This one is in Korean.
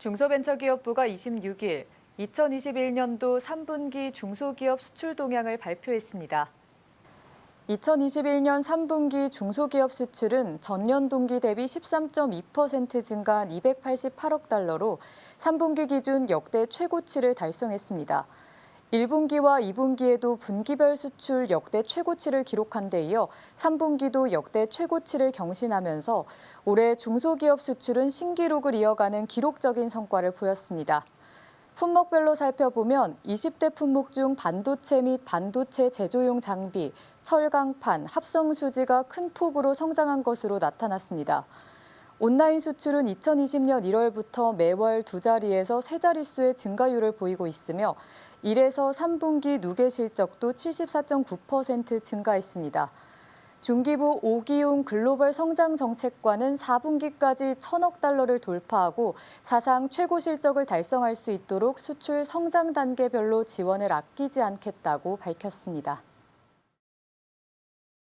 중소벤처기업부가 26일 2021년도 3분기 중소기업 수출 동향을 발표했습니다. 2021년 3분기 중소기업 수출은 전년 동기 대비 13.2% 증가한 288억 달러로 3분기 기준 역대 최고치를 달성했습니다. 1분기와 2분기에도 분기별 수출 역대 최고치를 기록한 데 이어 3분기도 역대 최고치를 경신하면서 올해 중소기업 수출은 신기록을 이어가는 기록적인 성과를 보였습니다. 품목별로 살펴보면 20대 품목 중 반도체 및 반도체 제조용 장비, 철강판, 합성 수지가 큰 폭으로 성장한 것으로 나타났습니다. 온라인 수출은 2020년 1월부터 매월 두 자리에서 세 자릿수의 증가율을 보이고 있으며 1에서 3분기 누계 실적도 74.9% 증가했습니다. 중기부 오기용 글로벌 성장 정책관은 4분기까지 천억 달러를 돌파하고 사상 최고 실적을 달성할 수 있도록 수출 성장 단계별로 지원을 아끼지 않겠다고 밝혔습니다.